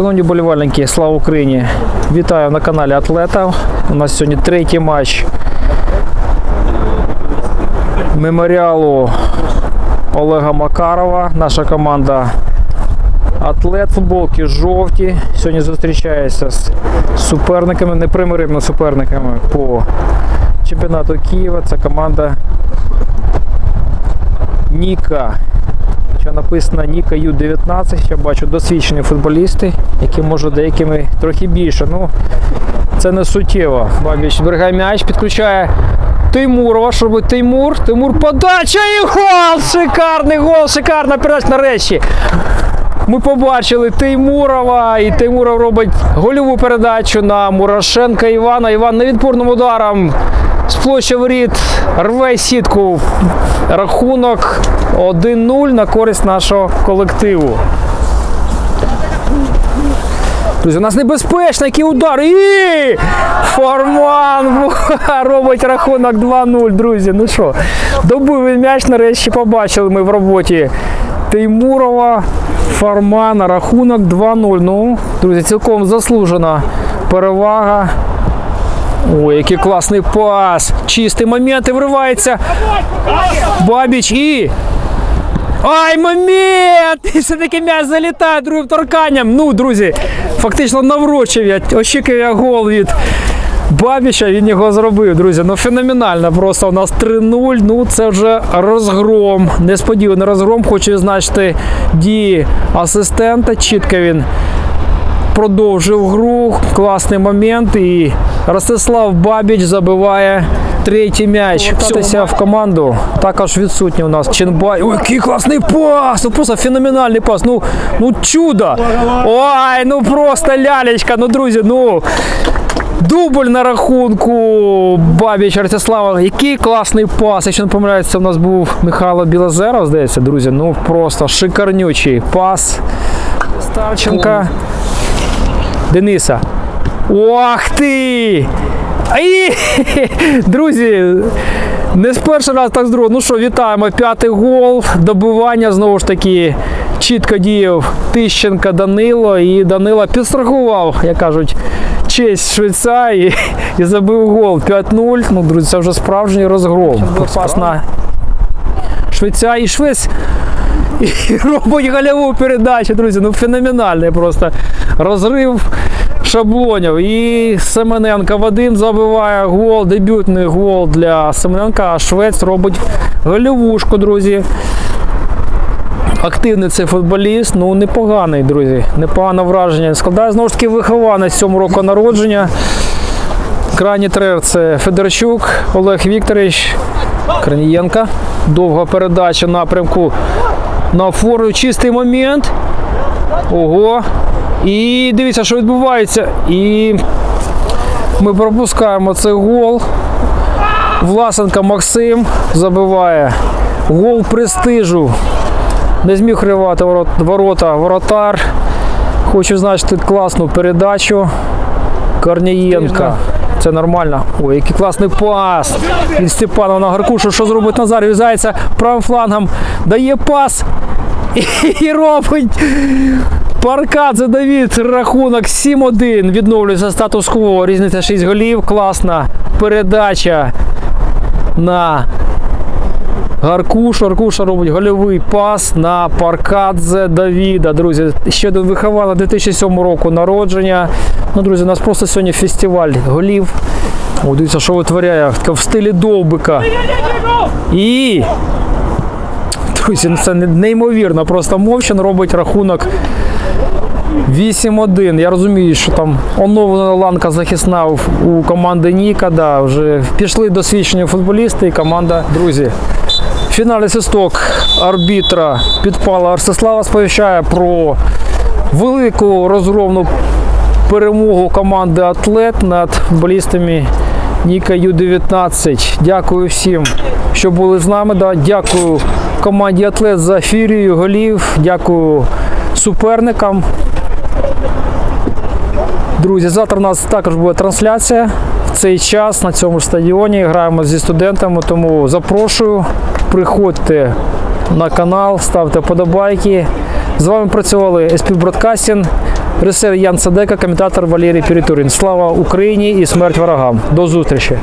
Шановні болівальники, слава Україні! Вітаю на каналі Атлета. У нас сьогодні третій матч меморіалу Олега Макарова. Наша команда Атлет футболки жовті. Сьогодні зустрічається з суперниками, непримиримими суперниками по чемпіонату Києва. Це команда Ніка. Що написано Ніка Ю-19. Я бачу досвідчені футболісти, які може деякими трохи більше. Ну, це не суттєво. Бабіч зберігає м'яч, підключає Тимурова. Що робить Тимур? Тимур подача і гол! Шикарний гол! Шикарна передача нарешті. Ми побачили Теймурова, і Теймуров робить гольову передачу на Мурашенка Івана. Іван невідпорним ударом з площі воріт рве сітку. Рахунок 1-0 на користь нашого колективу. Друзі, у нас небезпечно, який удар. І Форман робить рахунок 2-0, друзі. Ну що, добив він м'яч, нарешті побачили ми в роботі Теймурова. Фармана, рахунок 2-0. Ну, друзі, цілком заслужена перевага. Ой, який класний пас. Чистий момент і вривається. Бабіч і. Ай, момент! І все-таки м'яч залітає другим торканням. Ну, друзі, фактично наврочив я, очікував я гол від Бабіча, він його зробив, друзі. Ну феноменально. Просто у нас 3-0. Ну це вже розгром. Несподіваний розгром. Хочу відзначити дії асистента. Чітко він продовжив гру. Класний момент. І Ростислав Бабіч забиває третій м'яч. Втратися в команду. Також відсутній у нас Ченбай. Ой, який класний пас! Ну просто феноменальний пас. Ну, ну чудо! Ой, ну просто лялечка. Ну, друзі, ну. Дубль на рахунку Бабіч Ростислава. Який класний пас. Якщо не помиляюся, це у нас був Михайло Білозеров, здається, друзі. Ну просто шикарнючий пас. Старченка. Дениса. Ох ти! Ай! Друзі, не з перший раз, так з другого. Ну що, вітаємо. П'ятий гол. Добивання знову ж таки чітко діяв Тищенка Данило. І Данило підстрахував, як кажуть, честь швейця і, і забив гол 5-0. Ну, друзі, це вже справжній розгром. Пас швейця і швець. І робить гольову передачу, друзі. Ну феноменальний просто розрив шаблонів. І Семененко Вадим забиває гол, дебютний гол для Семененка, а Швець робить гольовушку, друзі. Активний цей футболіст, ну непоганий, друзі. Непогане враження. Складає знову ж таки вихованець 7 року народження. Крайній тренер це Федорчук Олег Вікторович Кранієнка. Довга передача напрямку на фору. Чистий момент. Ого. І дивіться, що відбувається. І ми пропускаємо цей гол. Власенко Максим забиває гол престижу. Не зміг ривати ворота воротар. Хочу значити класну передачу. Корнієнка. Це нормально. Ой, який класний пас. Від Степанова на Гаркушу. Що зробить Назар? В'язається правим флангом. Дає пас. І робить. Паркадзе Давід. Рахунок 7-1. Відновлюється статус-кво. Різниця 6 голів. Класна передача на Гаркуш, Аркуша робить гольовий пас на Паркадзе Давіда. Друзі, ще один вихований 2007 року народження. Ну, друзі, у нас просто сьогодні фестиваль голів. О, дивіться, що витворяє в стилі довбика. І. Друзі, ну це неймовірно. Просто Мовчин робить рахунок 8-1. Я розумію, що там оновлена ланка захисна у команди Ніка. Да, вже пішли досвідчені футболісти і команда. Друзі, Фінальний свисток арбітра підпала Ростислава сповіщає про велику розгромну перемогу команди Атлет над футболістами Ніка Ю-19. Дякую всім, що були з нами. Да. Дякую команді Атлет за фірію голів. Дякую суперникам. Друзі, завтра у нас також буде трансляція. В цей час на цьому ж стадіоні граємо зі студентами, тому запрошую. Приходьте на канал, ставте подобайки. З вами працювали SP Broadcasting, Режисер Ян Садека, коментатор Валерій Перетурін. Слава Україні і смерть ворогам. До зустрічі!